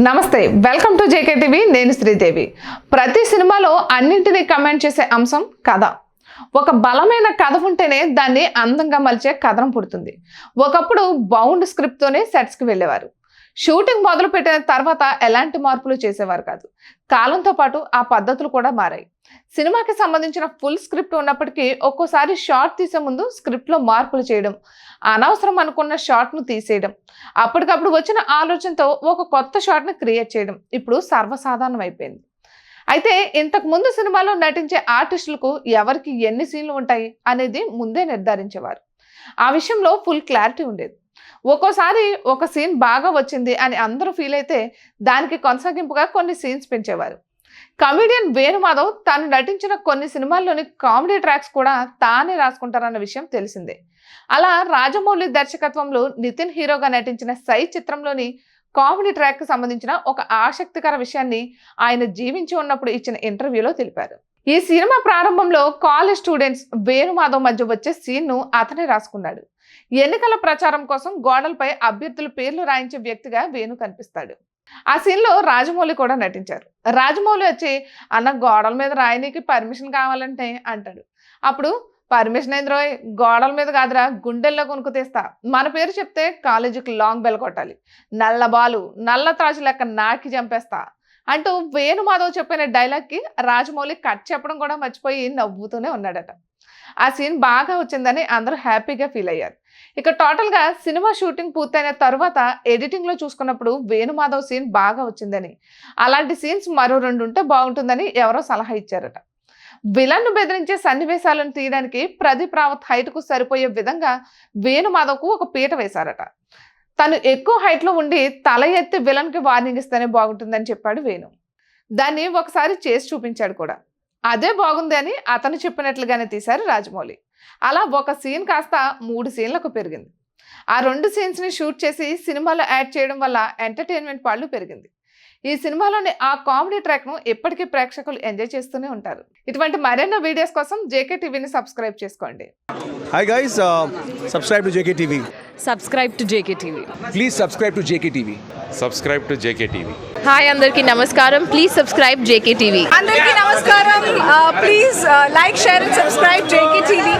నమస్తే welcome to JK TV నేను శ్రీదేవి. ప్రతి సినిమాలో అన్నింటినీ కమెంట్ చేసే అంశం కథ. ఒక బలమైన కథ ఉంటేనే దాన్ని అందంగా మలిచే కథనం పుడుతుంది. ఒకప్పుడు బౌండ్ స్క్రిప్ట్తోనే సెట్స్కి వెళ్ళేవారు. షూటింగ్ మొదలు పెట్టిన తర్వాత ఎలాంటి మార్పులు చేసేవారు కాదు. కాలంతో పాటు ఆ పద్ధతులు కూడా మారాయి. సినిమాకి సంబంధించిన ఫుల్ స్క్రిప్ట్ ఉన్నప్పటికీ ఒక్కోసారి షార్ట్ తీసే ముందు స్క్రిప్ట్లో మార్పులు చేయడం అనవసరం అనుకున్న షార్ట్ను తీసేయడం అప్పటికప్పుడు వచ్చిన ఆలోచనతో ఒక కొత్త షార్ట్ను క్రియేట్ చేయడం ఇప్పుడు సర్వసాధారణం అయిపోయింది అయితే ఇంతకు ముందు సినిమాలో నటించే ఆర్టిస్టులకు ఎవరికి ఎన్ని సీన్లు ఉంటాయి అనేది ముందే నిర్ధారించేవారు. ఆ విషయంలో ఫుల్ క్లారిటీ ఉండేది. ఒక్కోసారి ఒక సీన్ బాగా వచ్చింది అని అందరూ ఫీల్ అయితే దానికి కొనసాగింపుగా కొన్ని సీన్స్ పెంచేవారు. కమెడియన్ వేణుమాధవ్ తాను నటించిన కొన్ని సినిమాల్లోని కామెడీ ట్రాక్స్ కూడా తానే రాసుకుంటారన్న విషయం తెలిసిందే. అలా రాజమౌళి దర్శకత్వంలో నితిన్ హీరోగా నటించిన సై చిత్రంలోని కామెడీ ట్రాక్కు సంబంధించిన ఒక ఆసక్తికర విషయాన్ని ఆయన జీవించి ఉన్నప్పుడు ఇచ్చిన ఇంటర్వ్యూలో తెలిపారు. ఈ సినిమా ప్రారంభంలో కాలేజ్ స్టూడెంట్స్ వేణుమాధవ్ మధ్య వచ్చే సీన్ను అతనే రాసుకున్నాడు. ఎన్నికల ప్రచారం కోసం గోడలపై అభ్యర్థుల పేర్లు రాయించే వ్యక్తిగా వేణు కనిపిస్తాడు. ఆ సీన్లో రాజమౌళి కూడా నటించారు. రాజమౌళి వచ్చి అన్న గోడల మీద రాయనీకి పర్మిషన్ కావాలంటే అంటాడు. అప్పుడు పర్మిషన్ ఏంది రోయ్? గోడల మీద కాదురా గుండెల్లో కొనుక్కు తీస్తా. మన పేరు చెప్తే కాలేజీకి లాంగ్ బెల్ కొట్టాలి. నల్ల బాలు నల్ల త్రాజు లెక్క నాకి చంపేస్తా. అంటూ వేణుమాధవ్ చెప్పిన డైలాగ్కి రాజమౌళి కట్ చెప్పడం కూడా మర్చిపోయి నవ్వుతూనే ఉన్నాడట. ఆ సీన్ బాగా వచ్చిందని అందరూ హ్యాపీగా ఫీల్ అయ్యారు. ఇక టోటల్గా సినిమా షూటింగ్ పూర్తయిన తర్వాత ఎడిటింగ్లో చూసుకున్నప్పుడు వేణుమాధవ్ సీన్ బాగా వచ్చిందని అలాంటి సీన్స్ మరో రెండు ఉంటే బాగుంటుందని ఎవరో సలహా ఇచ్చారట. విలన్ను బెదిరించే సన్నివేశాలను తీయడానికి ప్రదీప్ రావత్ హైట్కు సరిపోయే విధంగా వేణుమాధవ్కు ఒక పీట వేశారట. తను ఎక్కువ హైట్లో ఉండి తల ఎత్తి విలన్కి వార్నింగ్ ఇస్తేనే బాగుంటుందని చెప్పాడు వేణు. దాన్ని ఒకసారి చేసి చూపించాడు కూడా. అదే బాగుంది అని అతను చెప్పినట్లుగానే తీశారు రాజమౌళి. అలా ఒక సీన్ కాస్త మూడు సీన్లకు పెరిగింది. ఆ రెండు సీన్స్ని షూట్ చేసి సినిమాలో యాడ్ చేయడం వల్ల ఎంటర్టైన్మెంట్ వాళ్ళు పెరిగింది. ఈ సినిమాలోని ఆ కామెడీ ట్రాక్ను ఎప్పటికీ ప్రేక్షకులు ఎంజాయ్ చేస్తూనే ఉంటారు. ఇటువంటి మరెన్నో వీడియోస్ కోసం జేకే టీవీని సబ్స్క్రైబ్ చేసుకోండి. Hi guys, uh, subscribe to JKTV. Subscribe to JK TV Please subscribe to JKTV. Subscribe to JK TV hi అందరికీ నమస్కారం. ప్లీజ్ సబ్స్క్రైబ్ జేకే టీవీ అందరికీ నమస్కారం. Please like share and subscribe JK TV